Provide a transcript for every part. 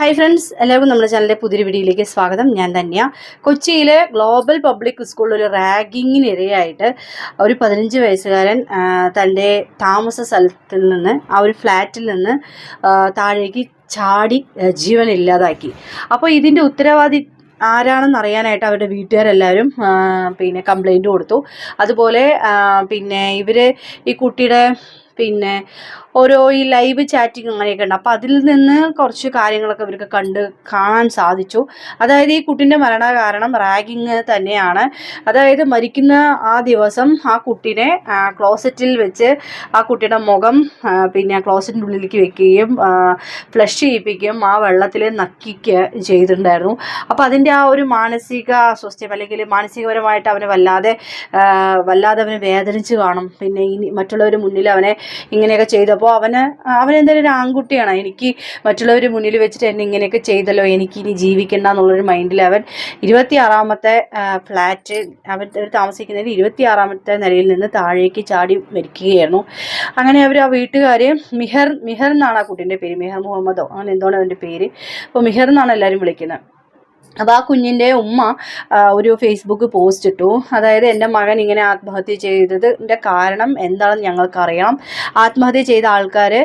Hi friends എല്ലാവർക്കും നമ്മുടെ ചാനലിലെ പുതിയൊരു വീഡിയോയിലേക്ക് സ്വാഗതം. ഞാൻ തന്നെയാണ് കൊച്ചിയിലെ ഗ്ലോബൽ പബ്ലിക് സ്കൂളിൽ ഒരു റാഗിങ്ങിനിരയായിട്ട് ഒരു പതിനഞ്ച് വയസ്സുകാരൻ തന്റെ താമസ സ്ഥലത്തിൽ നിന്ന് ആ ഒരു ഫ്ലാറ്റിൽ നിന്ന് താഴേക്ക് ചാടി ജീവൻ ഇല്ലാതാക്കി അപ്പോൾ ഇതിന്റെ ഉത്തരവാദി ആരാണെന്ന് അറിയാനായിട്ട് അവരുടെ വീട്ടുകാരെല്ലാവരും പിന്നെ കംപ്ലൈന്റ് കൊടുത്തു. അതുപോലെ പിന്നെ ഇവർ ഈ കുട്ടിയുടെ പിന്നെ ഓരോ ഈ ലൈവ് ചാറ്റിങ് അങ്ങനെയൊക്കെ ഉണ്ട്. അപ്പോൾ അതിൽ നിന്ന് കുറച്ച് കാര്യങ്ങളൊക്കെ ഇവർക്ക് കണ്ട് കാണാൻ സാധിച്ചു. അതായത് ഈ കുട്ടീന്റെ മരണ കാരണം റാഗിങ് തന്നെയാണ്. അതായത് മരിക്കുന്ന ആ ദിവസം ആ കുട്ടീനെ ക്ലോസറ്റിൽ വെച്ച് ആ കുട്ടിയുടെ മുഖം പിന്നെ ക്ലോസറ്റിന്റെ ഉള്ളിലേക്ക് വെക്കുകയും ഫ്ലഷ് ചെയ്യിപ്പിക്കുകയും ആ വെള്ളത്തിൽ നക്കിക്ക് ചെയ്തിട്ടുണ്ടായിരുന്നു. അപ്പോൾ അതിന്റെ ആ ഒരു മാനസിക അസ്വസ്ഥ്യം അല്ലെങ്കിൽ മാനസികപരമായിട്ട് അവനെ വല്ലാതെ വല്ലാതെ അവനെ വേദനിച്ച് കാണും. പിന്നെ ഇനി മറ്റുള്ളവർ മുന്നിൽ അവനെ ഇങ്ങനെയൊക്കെ ചെയ്തപ്പോൾ അവന് അവൻ എന്തായാലും ഒരു ആൺകുട്ടിയാണ്. എനിക്ക് മറ്റുള്ളവർ മുന്നിൽ വെച്ചിട്ട് എന്നെ ഇങ്ങനെയൊക്കെ ചെയ്തല്ലോ. എനിക്ക് ഇനി ജീവിക്കണ്ട എന്നുള്ളൊരു മൈൻഡിൽ അവൻ ഇരുപത്തി ആറാമത്തെ ഫ്ലാറ്റ് അവൻ താമസിക്കുന്നതിൽ ഇരുപത്തി ആറാമത്തെ നിലയിൽ നിന്ന് താഴേക്ക് ചാടി മരിക്കുകയായിരുന്നു. അങ്ങനെ അവർ ആ വീട്ടുകാർ മിഹർ മിഹർ എന്നാണ് ആ കുട്ടീന്റെ പേര്. മിഹർ മുഹമ്മദോ. അങ്ങനെ എന്താണ് അവന്റെ പേര്. അപ്പോൾ മിഹർ എന്നാണ് എല്ലാവരും വിളിക്കുന്നത്. അപ്പോൾ ആ കുഞ്ഞിന്റെ ഉമ്മ ഒരു ഫേസ്ബുക്ക് പോസ്റ്റ് ഇട്ടു. അതായത് എന്റെ മകൻ ഇങ്ങനെ ആത്മഹത്യ ചെയ്തതിന്റെ കാരണം എന്താണെന്ന് ഞങ്ങൾക്കറിയാം ആത്മഹത്യ ചെയ്ത ആൾക്കാരെ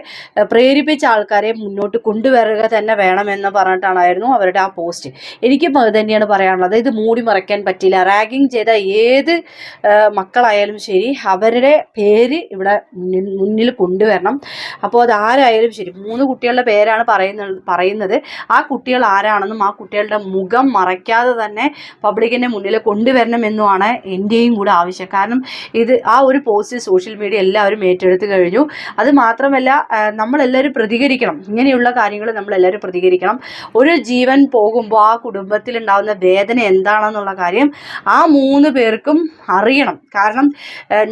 പ്രേരിപ്പിച്ച ആൾക്കാരെ മുന്നോട്ട് കൊണ്ടുവരിക തന്നെ വേണമെന്ന് പറഞ്ഞിട്ടാണായിരുന്നു അവരുടെ ആ പോസ്റ്റ് എനിക്കും അത് തന്നെയാണ് പറയാനുള്ളത്. ഇത് മൂടി മറയ്ക്കാൻ പറ്റില്ല. റാഗിങ് ചെയ്ത ഏത് മക്കളായാലും ശരി അവരുടെ പേര് ഇവിടെ മുന്നിൽ കൊണ്ടുവരണം. അപ്പോൾ അത് ആരായാലും ശരി. മൂന്ന് കുട്ടികളുടെ പേരാണ് പറയുന്നത് പറയുന്നത്. ആ കുട്ടികൾ ആരാണെന്നും ആ കുട്ടികളുടെ മുഖം മറയ്ക്കാതെ തന്നെ പബ്ലിക്കിന്റെ മുന്നിൽ കൊണ്ടുവരണമെന്നുമാണ് എന്റെയും കൂടെ ആവശ്യം. കാരണം ഇത് ആ ഒരു പോസ്റ്റ് സോഷ്യൽ മീഡിയ എല്ലാവരും ഏറ്റെടുത്ത് കഴിഞ്ഞു. അത് മാത്രമല്ല നമ്മളെല്ലാവരും പ്രതികരിക്കണം. ഇങ്ങനെയുള്ള കാര്യങ്ങൾ നമ്മളെല്ലാവരും പ്രതികരിക്കണം. ഒരു ജീവൻ പോകുമ്പോൾ ആ കുടുംബത്തിലുണ്ടാകുന്ന വേദന എന്താണെന്നുള്ള കാര്യം ആ മൂന്ന് പേർക്കും അറിയണം. കാരണം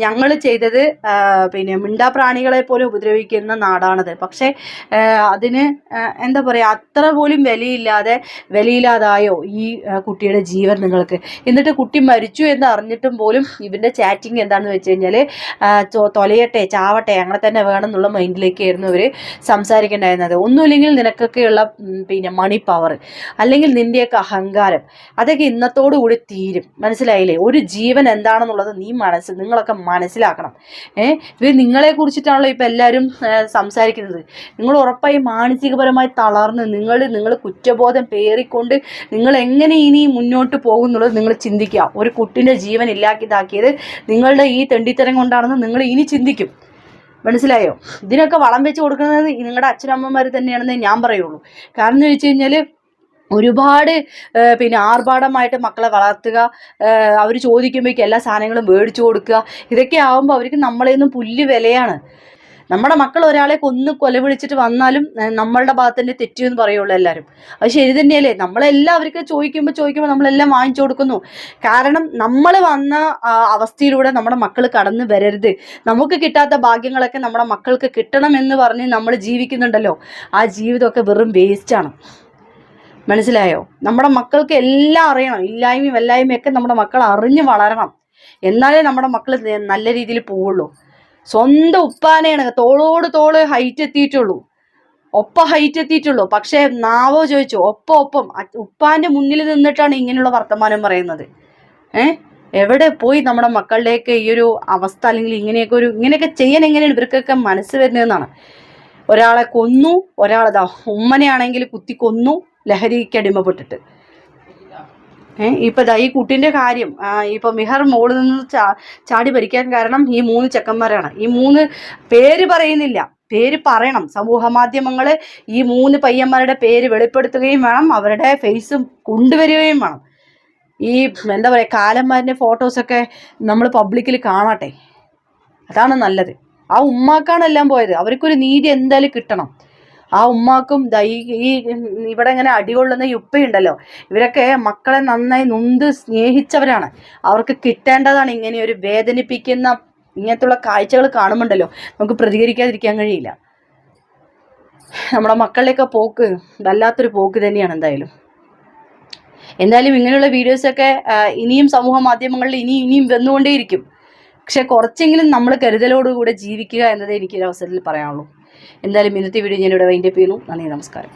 ഞങ്ങൾ ചെയ്തത് പിന്നെ മിണ്ടാപ്രാണികളെ പോലെ ഉപദ്രവിക്കുന്ന നാടാണത്. പക്ഷേ അതിന് എന്താ പറയുക അത്ര പോലും വിലയില്ലാതെ വിലയില്ലാതായോ ഈ കുട്ടിയുടെ ജീവൻ നിങ്ങൾക്ക്? എന്നിട്ട് കുട്ടി മരിച്ചു എന്ന് അറിഞ്ഞിട്ടും പോലും ഇവന്റെ ചാറ്റിങ് എന്താണെന്ന് വെച്ച് കഴിഞ്ഞാൽ തൊലയട്ടെ ചാവട്ടെ അങ്ങനെ തന്നെ വേണം എന്നുള്ള മൈൻഡിലേക്കായിരുന്നു അവർ സംസാരിക്കേണ്ടായിരുന്നത്. ഒന്നുമില്ലെങ്കിൽ നിനക്കൊക്കെയുള്ള പിന്നെ മണി പവർ അല്ലെങ്കിൽ നിന്റെയൊക്കെ അഹങ്കാരം അതൊക്കെ ഇന്നത്തോടുകൂടി തീരും. മനസ്സിലായില്ലേ? ഒരു ജീവൻ എന്താണെന്നുള്ളത് നീ മനസ്സ് നിങ്ങളൊക്കെ മനസ്സിലാക്കണം. ഏഹ് ഇത് നിങ്ങളെ കുറിച്ചിട്ടാണല്ലോ ഇപ്പം എല്ലാവരും സംസാരിക്കുന്നത്. നിങ്ങൾ ഉറപ്പായി മാനസികപരമായി തളർന്ന് നിങ്ങൾ നിങ്ങൾ കുറ്റബോധം പേറിക്കൊണ്ട് നിങ്ങൾ എങ്ങനെ ഇനി മുന്നോട്ട് പോകുന്നുള്ളത് നിങ്ങൾ ചിന്തിക്കുക. ഒരു കുട്ടിന്റെ ജീവൻ ഇല്ലാക്കിയതാക്കിയത് നിങ്ങളുടെ ഈ തെണ്ടിത്തരം കൊണ്ടാണെന്ന് നിങ്ങൾ ഇനി ചിന്തിക്കും. മനസ്സിലായോ? ഇതിനൊക്കെ വളം വെച്ച് കൊടുക്കുന്നത് നിങ്ങളുടെ അച്ഛനമ്മമാർ തന്നെയാണെന്നേ ഞാൻ പറയുള്ളൂ. കാരണം എന്ന് വെച്ച് കഴിഞ്ഞാൽ ഒരുപാട് പിന്നെ ആർഭാടമായിട്ട് മക്കളെ വളർത്തുക അവർ ചോദിക്കുമ്പോഴേക്കും എല്ലാ സാധനങ്ങളും മേടിച്ചു കൊടുക്കുക ഇതൊക്കെ ആകുമ്പോൾ അവർക്ക് നമ്മളെയൊന്നും പുല്ല് വിലയാണ്. നമ്മുടെ മക്കൾ ഒരാളെ കൊന്ന് കൊല വിളിച്ചിട്ട് വന്നാലും നമ്മളുടെ ഭാഗത്ത് തന്നെ തെറ്റു എന്ന് പറയുള്ളൂ എല്ലാവരും അത് ശരി തന്നെയല്ലേ? നമ്മളെല്ലാം അവർക്ക് ചോദിക്കുമ്പോൾ ചോദിക്കുമ്പോൾ നമ്മളെല്ലാം വാങ്ങിച്ചു കൊടുക്കുന്നു. കാരണം നമ്മൾ വന്ന അവസ്ഥയിലൂടെ നമ്മുടെ മക്കൾ കടന്നു വരരുത്. നമുക്ക് കിട്ടാത്ത ഭാഗ്യങ്ങളൊക്കെ നമ്മുടെ മക്കൾക്ക് കിട്ടണം എന്ന് പറഞ്ഞ് നമ്മൾ ജീവിക്കുന്നുണ്ടല്ലോ. ആ ജീവിതമൊക്കെ വെറും വേസ്റ്റാണ് മനസ്സിലായോ? നമ്മുടെ മക്കൾക്ക് എല്ലാം അറിയണം. ഇല്ലായ്മയും വല്ലായ്മയൊക്കെ നമ്മുടെ മക്കൾ അറിഞ്ഞു വളരണം. എന്നാലേ നമ്മുടെ മക്കൾ നല്ല രീതിയിൽ പോവുള്ളൂ. സ്വന്തം ഉപ്പാനെയാണ്. തോളോട് തോൾ ഹൈറ്റ് എത്തിയിട്ടുള്ളൂ. ഒപ്പ ഹൈറ്റ് എത്തിയിട്ടുള്ളൂ. പക്ഷേ നാവോ ചോദിച്ചു ഒപ്പ ഒപ്പം ഉപ്പാന്റെ മുന്നിൽ നിന്നിട്ടാണ് ഇങ്ങനെയുള്ള വർത്തമാനം പറയുന്നത്? ഏ? എവിടെ പോയി നമ്മുടെ മക്കളുടെയൊക്കെ ഈ ഒരു അവസ്ഥ അല്ലെങ്കിൽ ഇങ്ങനെയൊക്കെ ഒരു ഇങ്ങനെയൊക്കെ ചെയ്യാൻ എങ്ങനെയാണ് ഇവർക്കൊക്കെ മനസ്സ് വരുന്നതെന്നാണ് ഒരാളെ കൊന്നു ഒരാളെതാ ഉമ്മനെയാണെങ്കിൽ കുത്തി കൊന്നു ലഹരിക്ക് അടിമപ്പെട്ടിട്ട്. ഏഹ് ഇപ്പൊ ഈ കുട്ടിന്റെ കാര്യം ഇപ്പൊ മിഹർ മോളിൽ നിന്ന് ചാ ചാടി ഭരിക്കാൻ കാരണം ഈ മൂന്ന് ചെക്കന്മാരാണ്. ഈ മൂന്ന് പേര് പറയുന്നില്ല. പേര് പറയണം. സമൂഹ മാധ്യമങ്ങൾ ഈ മൂന്ന് പയ്യന്മാരുടെ പേര് വെളിപ്പെടുത്തുകയും വേണം അവരുടെ ഫേസും കൊണ്ടുവരികയും വേണം. ഈ എന്താ പറയുക കാലന്മാരുടെ ഫോട്ടോസൊക്കെ നമ്മൾ പബ്ലിക്കിൽ കാണട്ടെ. അതാണ് നല്ലത്. ആ ഉമ്മാക്കാണെല്ലാം പോയത്. അവർക്കൊരു നീതി എന്തായാലും കിട്ടണം. ആ ഉമ്മാക്കും ഈ ഈ ഇവിടെ ഇങ്ങനെ അടികൊള്ളുന്ന ഉപ്പയുണ്ടല്ലോ ഇവരൊക്കെ മക്കളെ നന്നായി നൊന്ത് സ്നേഹിച്ചവരാണ്. അവർക്ക് കിട്ടേണ്ടതാണ് ഇങ്ങനെ ഒരു വേദനിപ്പിക്കുന്ന ഇങ്ങനത്തുള്ള കാഴ്ചകൾ കാണുമ്പോണ്ടല്ലോ. നമുക്ക് പ്രതികരിക്കാതിരിക്കാൻ കഴിയില്ല. നമ്മുടെ മക്കളുടെയൊക്കെ പോക്ക് വല്ലാത്തൊരു പോക്ക് തന്നെയാണ് എന്തായാലും. എന്തായാലും ഇങ്ങനെയുള്ള വീഡിയോസൊക്കെ ഇനിയും സമൂഹ മാധ്യമങ്ങളിൽ ഇനിയും ഇനിയും വന്നുകൊണ്ടേയിരിക്കും. പക്ഷെ കുറച്ചെങ്കിലും നമ്മൾ കരുതലോടുകൂടെ ജീവിക്കുക എന്നതേ എനിക്ക് അവസരത്തിൽ പറയാനുള്ളൂ. എന്തായാലും ഇന്നത്തെ വീഡിയോ ഞാനിവിടെ വൈൻഡപ്പ് ചെയ്യുന്നു. നന്ദി നമസ്കാരം.